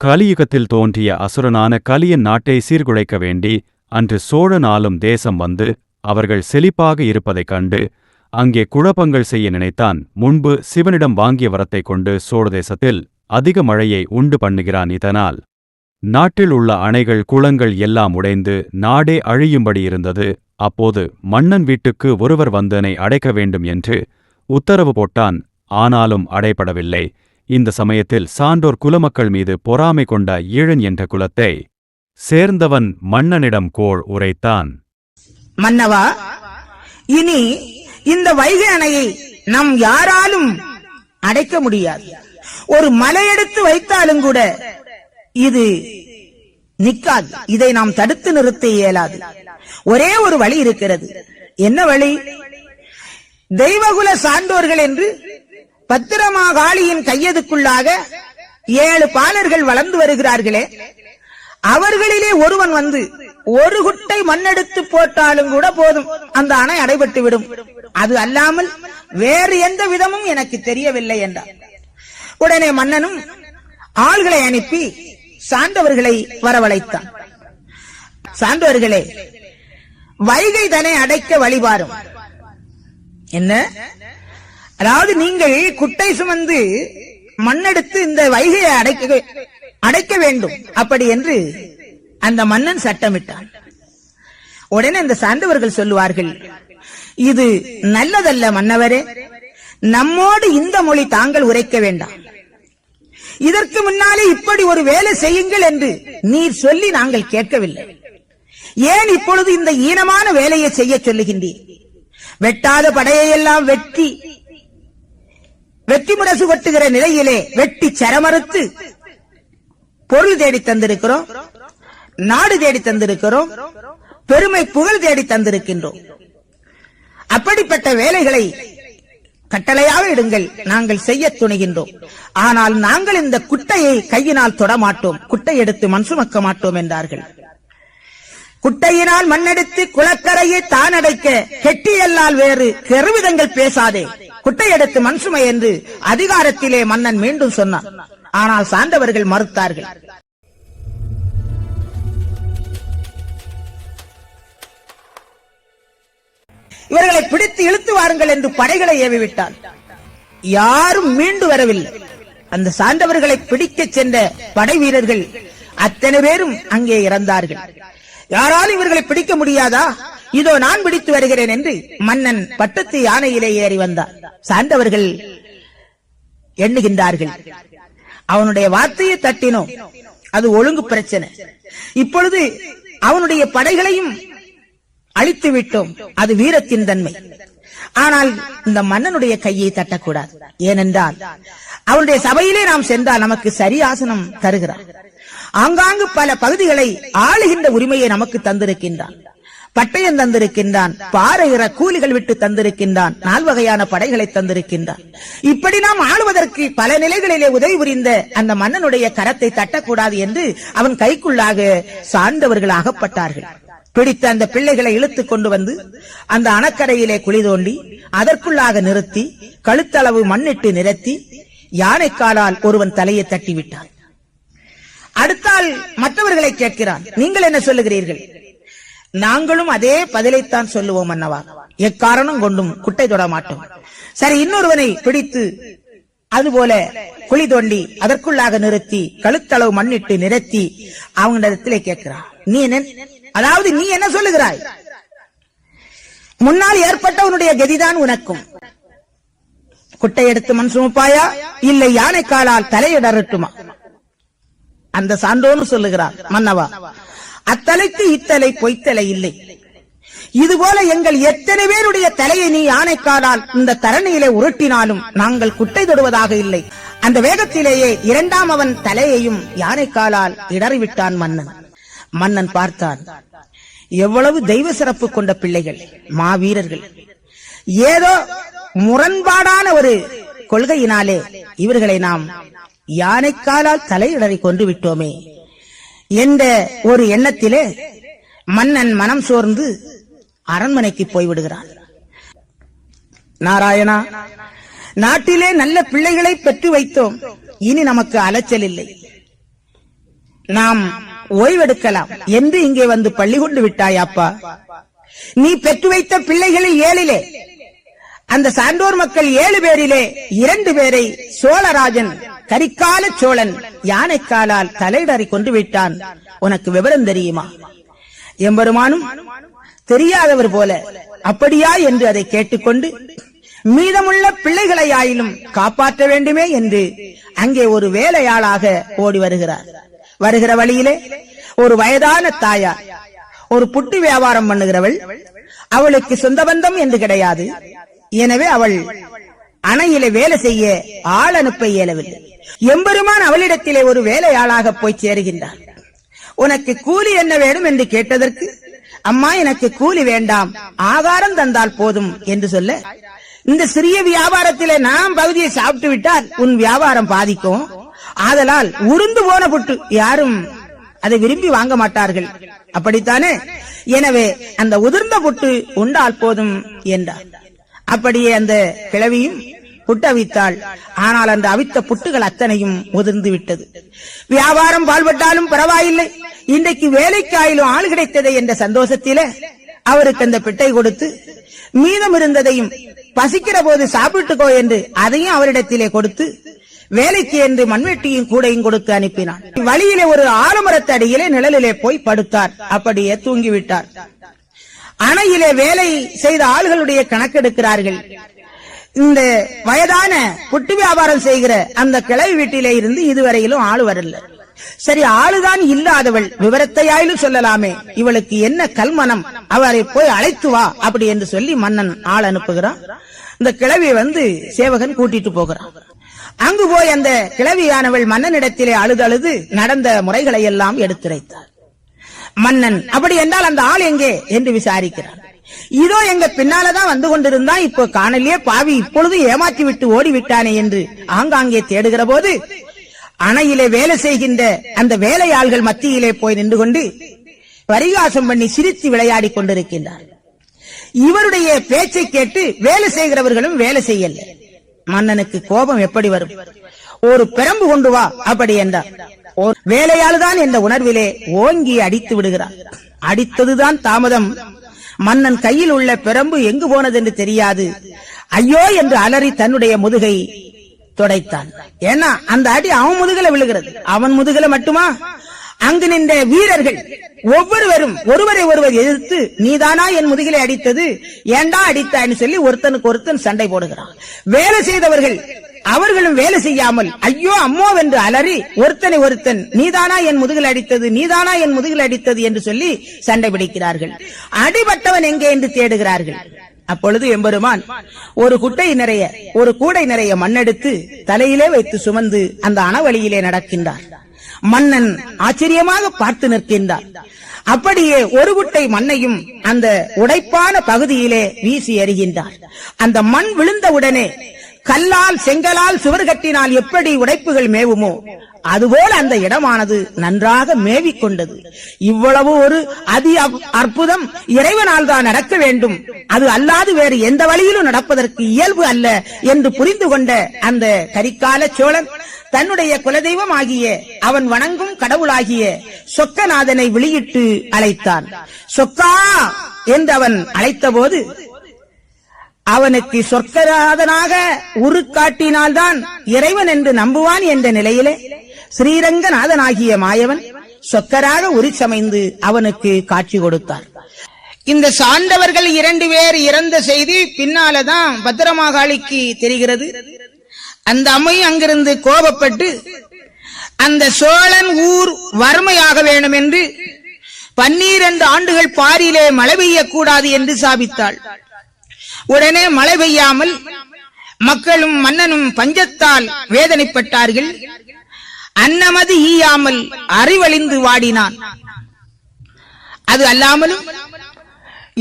கலியுகத்தில் தோன்றிய அசுரனான கலியன் நாட்டை சீர்குலைக்க வேண்டி அன்று சோழன் ஆளும் தேசம் வந்து அவர்கள் செழிப்பாக இருப்பதைக் கண்டு அங்கே குழப்பங்கள் செய்ய நினைத்தான். முன்பு சிவனிடம் வாங்கிய வரத்தைக் கொண்டு சோழ தேசத்தில் அதிக மழையை உண்டு பண்ணுகிறான் இதனால். நாட்டில் உள்ள அணைகள் குளங்கள் எல்லாம் உடைந்து நாடே அழியும்படி இருந்தது. அப்போது மன்னன் வீட்டுக்கு ஒருவர் வந்தனை அடைக்க வேண்டும் என்று உத்தரவு போட்டான். ஆனாலும் அடைபடவில்லை இந்த சமயத்தில் சான்றோர் குலமக்கள் மீது பொறாமை கொண்ட ஈழன் என்ற குலத்தை சேர்ந்தவன் மன்னனிடம் கோள் உரைத்தான். மன்னவா இனி இந்த வைகை அணையை நம் யாராலும் அடைக்க முடியாது. ஒரு மலை எடுத்து வைத்தாலும் கூட இது நிக்காது. இதை நாம் தடுத்து நிறுத்த இயலாது. ஒரே ஒரு வழி இருக்கிறது. என்ன வழி? தெய்வகுல சான்றோர்கள் என்று பத்திரமாகாளியின் கையதுக்குள்ளாக ஏழு பாலர்கள் வளர்ந்து வருகிறார்களே. அவர்களிலே ஒருவன் வந்து ஒரு குட்டை மண்ணெடுத்து போட்டாலும் கூட போதும். அந்த அணை அடைபட்டு விடும். அது அல்லாமல் வேறு எந்த விதமும் எனக்கு தெரியவில்லை என்றார். உடனே மன்னனும் ஆள்களை அனுப்பி சான்றவர்களை வரவழைத்தான். சான்றவர்களே வைகை தனை அடைக்க வழிபாரும். என்ன? அதாவது நீங்கள் குட்டை சுமந்து மண்ணெடுத்து இந்த வைகையை அடைக்க அடைக்க வேண்டும். அப்படி என்று அந்த மன்னன் சட்டமிட்டான். உடனே அந்த சார்ந்தவர்கள் சொல்லுவார்கள் இது நல்லதல்ல மன்னவரே நம்மோடு இந்த மொழி தாங்கள் உரைக்க வேண்டாம். இதற்கு முன்னாலே இப்படி ஒரு வேலை செய்யுங்கள் என்று நீர் சொல்லி நாங்கள் கேட்கவில்லை. ஏன் இப்பொழுது இந்த ஈனமான வேலையை செய்ய சொல்லுகின்றீர்? வெட்டாத படையையெல்லாம் வெட்டி வெட்டி முரசு கொட்டுகிற நிலையிலே வெட்டி சரமறுத்து பொருள் தேடி தந்திருக்கிறோம் நாடு தேடி தந்திருக்கிறோம் பெருமை புகழ் தேடி தந்திருக்கின்றோம். அப்படிப்பட்ட வேலைகளை கட்டளையாக இடுங்கள் நாங்கள் செய்ய துணிகின்றோம். ஆனால் நாங்கள் இந்த குட்டையை கையினால் தொடமாட்டோம் குட்டை எடுத்து மண் சுமக்க மாட்டோம் என்றார்கள். குட்டையினால் மண்ணெடுத்து குளக்கரையை தானடைக்க கெட்டியல்லால் வேறு கெருவிதங்கள் பேசாதே. குட்டையெடுத்து மன்சுமை என்று அதிகாரத்திலே மன்னன் மீண்டும் சொன்னான். ஆனால் சார்ந்தவர்கள் மறுத்தார்கள். இவர்களை பிடித்து இழுத்து வாருங்கள் என்று படைகளை ஏவிவிட்டான். யாரும் மீண்டு வரவில்லை. அந்த சார்ந்தவர்களை பிடிக்க சென்ற படை வீரர்கள் அத்தனை பேரும் அங்கே இறந்தார்கள். யாராலும் இவர்களை பிடிக்க முடியாதா? இதோ நான் பிடித்து வருகிறேன் என்று மன்னன் பட்டத்து யானையிலே ஏறி வந்தார் சார்ந்தவர்கள் எண்ணுகின்றார்கள். அவனுடைய வார்த்தையை தட்டினோம். அது ஒழுங்கு பிரச்சனை. இப்பொழுது அவனுடைய படைகளையும் அழித்து விட்டோம் அது வீரத்தின் தன்மை. ஆனால் இந்த மன்னனுடைய கையை தட்டக்கூடாது. ஏனென்றால் அவனுடைய சபையிலே நாம் சென்றால் நமக்கு சரி ஆசனம் தருகிறார். ஆங்காங்கு பல பகுதிகளை ஆளுகின்ற உரிமையை நமக்கு தந்திருக்கின்றான். பட்டயம் தந்திருக்கின்றான் பாறையிற கூலிகள் விட்டு தந்திருக்கின்றான் நால்வகையான படைகளை தந்திருக்கின்றான். இப்படி நாம் ஆளுவதற்கு பல நிலைகளிலே உதவி புரிந்த அந்த மன்னனுடைய கரத்தை தட்டக்கூடாது என்று அவன் கைக்குள்ளாக சார்ந்தவர்கள் அகப்பட்டார்கள். பிடித்த அந்த பிள்ளைகளை இழுத்துக் கொண்டு வந்து அந்த அணக்கரையிலே குழி தோண்டி அதற்குள்ளாக நிறுத்தி கழுத்தளவு மண்ணிட்டு நிறுத்தி யானைக்காலால் ஒருவன் தலையை தட்டிவிட்டான். அடுத்தால் மற்றவர்களை கேட்கிறான். நீங்கள் என்ன சொல்லுகிறீர்கள்? நாங்களும் அதே பதிலைத்தான் சொல்லுவோம் அன்னவா எக்காரணம் கொண்டும் குட்டை தொட மாட்டோம். சரி இன்னொருவனை பிடித்து அதுபோல குழி தோண்டி அதற்குள்ளாக நிறுத்தி கழுத்தளவு மண்ணிட்டு நிறுத்தி அவங்க இடத்திலே கேட்கிறான். நீ என்ன அதாவது நீ என்ன சொல்லுகிறாய்? முன்னால் ஏற்பட்டவனுடைய கதிதான் உனக்கும். குட்டை எடுத்து மண் சுமப்பாயா? இல்லை யானை காலால் தலையிடறட்டுமா அந்த சான்றோன்னு சொல்லுகிறார் மன்னவா. அத்தலைக்கு இத்தலை பொய்த்தலை இல்லை. இதுபோல எங்கள் எத்தனை பேருடைய தலையை நீ யானைக்காலால் இந்த தரணியிலே உருட்டினாலும் நாங்கள் குட்டை தொடுவதாக இல்லை. அந்த வேகத்திலேயே இரண்டாம் அவன் தலையையும் யானைக்காலால் இடறிவிட்டான் மன்னன். மன்னன் பார்த்தான் எவ்வளவு தெய்வ சிறப்பு கொண்ட பிள்ளைகள் மாவீரர்கள். ஏதோ முரண்பாடான ஒரு கொள்கையினாலே இவர்களை நாம் யானைக்காலால் தலையிடறி கொண்டு விட்டோமே என்ற ஒரு எண்ணத்திலே மன்னன் மனம் சோர்ந்து அரண்மனைக்கு போய்விடுகிறான். நாராயணா நாட்டிலே நல்ல பிள்ளைகளை பெற்று வைத்தோம். இனி நமக்கு அலைச்சல் இல்லை. நாம் ஓய்வெடுக்கலாம் என்று இங்கே வந்து பள்ளி கொண்டு விட்டாய் அப்பா. நீ பெற்று வைத்த பிள்ளைகளில் ஏழிலே அந்த சான்றோர் மக்கள் ஏழு பேரிலே இரண்டு பேரை சோழராஜன் கரிக்கால சோழன் யானைக்காலால் தலையிடறி கொண்டு விட்டான் உனக்கு விவரம் தெரியுமா? எம்பெருமானும் தெரியாதவர் போல அப்படியா என்று அதை கேட்டுக்கொண்டு மீதமுள்ள பிள்ளைகளை ஆயிலும் காப்பாற்ற வேண்டுமே என்று அங்கே ஒரு வேலையாளாக ஓடி வருகிறார். வருகிற வழியிலே ஒரு வயதான தாயார் ஒரு புட்டி வியாபாரம் பண்ணுகிறவள். அவளுக்கு சொந்த பந்தம் என்று கிடையாது. எனவே அவள் அணையில வேலை செய்ய ஆள் அனுப்ப இயலவில்லை. எம்பெருமான் அவளிடத்திலே ஒரு வேலையாளாக போய் சேருகின்றார். உனக்கு கூலி என்ன வேணும் என்று கேட்டதற்கு அம்மா எனக்கு கூலி வேண்டாம். ஆகாரம் தந்தால் போதும் என்று சொல்ல இந்த சிறிய வியாபாரத்திலே நாம் பகுதியை சாப்பிட்டு விட்டால் உன் வியாபாரம் பாதிக்கும். ஆதலால் உருந்து போன புட்டு யாரும் அதை விரும்பி வாங்க மாட்டார்கள். அப்படித்தானே? எனவே அந்த உதிர்ந்த புட்டு உண்டால் போதும் என்றார். அப்படியே அந்த கிழவியும் புட்டு அவித்தாள் ஆனால் அந்த அவித்த புட்டுகள் அத்தனையும் உதிர்ந்து விட்டது. வியாபாரம் பால்பட்டாலும் பரவாயில்லை. இன்றைக்கு வேலைக்காயிலும் ஆள் கிடைத்ததே என்ற சந்தோஷத்தில அவருக்கு அந்த பிட்டை கொடுத்து மீதம் இருந்ததையும் பசிக்கிற போது சாப்பிட்டுக்கோ என்று அதையும் அவரிடத்திலே கொடுத்து வேலைக்கு என்று மண்வெட்டியும் கூடையும் கொடுத்து அனுப்பினான். வழியிலே ஒரு ஆலமரத்து அடியிலே நிழலிலே போய் படுத்தார். அப்படியே தூங்கிவிட்டார். அணையிலே வேலை செய்த ஆள்களுடைய கணக்கெடுக்கிறார்கள். இந்த வயதான குட்டி வியாபாரம் செய்கிற அந்த கிளை வீட்டிலே இருந்து இதுவரையிலும் ஆள் வரல. சரி ஆளுதான் இல்லாதவள் விவரத்தையாயிலும் சொல்லலாமே. இவளுக்கு என்ன கல்மனம் அவரை போய் அழைத்து வா அப்படி என்று சொல்லி மன்னன் ஆள் அனுப்புகிறான். இந்த கிழவி வந்து சேவகன் கூட்டிட்டு போகிறான். அங்கு போய் அந்த கிழவியானவள் மன்னனிடத்திலே அழுது அழுது நடந்த முறைகளை எல்லாம் எடுத்துரைத்தார் மன்னன் அப்படி என்றால் அந்த ஆள் எங்கே? என்று விசாரிக்கிறார் இதோ எங்க பின்னாலதான் வந்து கொண்டிருந்தான் இப்போ காணலியே பாவி. இப்பொழுது ஏமாற்றி விட்டு ஓடி விட்டானே என்று ஆங்காங்கே தேடுகிற போது அணையிலே வேலை செய்கின்ற அந்த வேலையாள்கள் மத்தியிலே போய் நின்று கொண்டு பரிகாசம் பண்ணி சிரித்து விளையாடி கொண்டிருக்கின்றார். இவருடைய பேச்சை கேட்டு வேலை செய்கிறவர்களும் வேலை செய்யல. மன்னனுக்கு கோபம் எப்படி வரும்? ஒரு பிரம்பு கொண்டு வா அப்படி என்றார். ஓர் வேலையாளுதான் என்ற உணர்விலே ஓங்கி அடித்து விடுகிறார். அடித்ததுதான் தாமதம். மன்னன் கையில் உள்ள பிரம்பு எங்கு போனது என்று தெரியாது. ஐயோ என்று அலறி தன்னுடைய முதுகை துடைத்தான். ஏன்னா அந்த அடி அவன் முதுகல விழுகிறது. அவன் முதுகல மட்டுமா? அங்கு நின்ற வீரர்கள் ஒவ்வொருவரும் ஒருவரை ஒருவர் எதிர்த்து நீதானா என் முதுகிலே அடித்தது? ஏண்டா அடித்தான்னு சொல்லி ஒருத்தனுக்கு ஒருத்தன் சண்டை போடுகிறான். வேலை செய்தவர்கள் அவர்களும் வேலை செய்யாமல் ஐயோ அம்மோ என்று அலறி ஒருத்தனை ஒருத்தன் நீதானா என் முதுகில் அடித்தது நீதானா என் முதுகில் அடித்தது? என்று சொல்லி சண்டை பிடிக்கிறார்கள். அடிபட்டவன் எங்கே என்று தேடுகிறார்கள். அப்பொழுது எம்பெருமான் ஒரு குட்டை நிறைய ஒரு கூடை நிறைய மண்ணெடுத்து தலையிலே வைத்து சுமந்து அந்த அணவழியிலே நடக்கின்றார். மன்னன் ஆச்சரியமாக பார்த்து நிற்கின்றார். அப்படியே ஒரு குட்டை மண்ணையும் அந்த உடைப்பான பகுதியிலே வீசி எறிகின்றார். அந்த மண் விழுந்த உடனே கல்லால் செங்கலால் சுவர் கட்டினால் எப்படி உடைப்புகள் மேவுமோ அதுபோல அந்த இடமானது நன்றாக மேவிக் கொண்டது இவ்வளவு ஒரு அதி அப்- அற்புதம் இறைவனால் தான் நடக்க வேண்டும். அது அல்லாது வேறு எந்த வழியிலும் நடப்பதற்கு இயல்பு அல்ல என்று புரிந்து கொண்ட அந்த கரிகால சோழன் தன்னுடைய குலதெய்வம் ஆகிய அவன் வணங்கும் கடவுளாகிய சொக்கநாதனை வெளியிட்டு அழைத்தான். சொக்கா! என்று அவன் அழைத்தபோது அவனுக்கு சொர்க்கராதனாக உரு காட்டினால்தான் இறைவன் என்று நம்புவான் என்ற நிலையிலே ஸ்ரீரங்கநாதனாகிய மாயவன் சொக்கராக உரி சமைந்து அவனுக்கு காட்சி கொடுத்தார். இந்த சாண்டவர்கள் இரண்டு பேர் இறந்த செய்தி பின்னாலதான் பத்திரமாகாளிக்கு தெரிகிறது. அந்த அம்மையும் அங்கிருந்து கோபப்பட்டு அந்த சோழன் ஊர் வறுமையாக வேண்டும் என்று பன்னீரண்டு ஆண்டுகள் பாரிலே மழை பெய்யக்கூடாது என்று சாபித்தாள். உடனே மழை பெய்யாமல் மக்களும் மன்னனும் பஞ்சத்தால் வேதனைப்பட்டார்கள். அன்னமது ஈயாமல் அறிவழிந்து வாடினான். அது அல்லாமலும்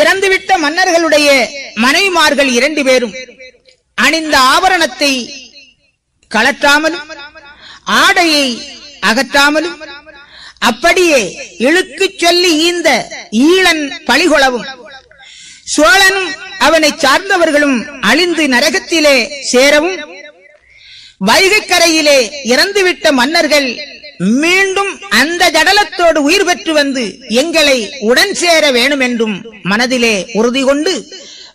இறந்துவிட்ட மன்னர்களுடைய மனைவிமார்கள் இரண்டு பேரும் அணிந்த ஆபரணத்தை கலற்றாமலும் ஆடையை அகற்றாமலும் அப்படியே இழுக்குச் சொல்லி ஈந்த ஈழன் பழிகொளவும். சோழனும் அவனை சார்ந்தவர்களும் அழிந்து நரகத்திலே சேரவும் வைகைக் கரையிலே இறந்துவிட்ட மன்னர்கள் மீண்டும் அந்த ஜடலத்தோடு உயிர் பெற்று வந்து எங்களை உடன் சேர வேணும் என்றும் மனதிலே உறுதி கொண்டு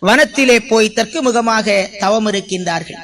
வனத்திலே போய் தெற்கு முகமாக தவம் இருக்கின்றார்கள்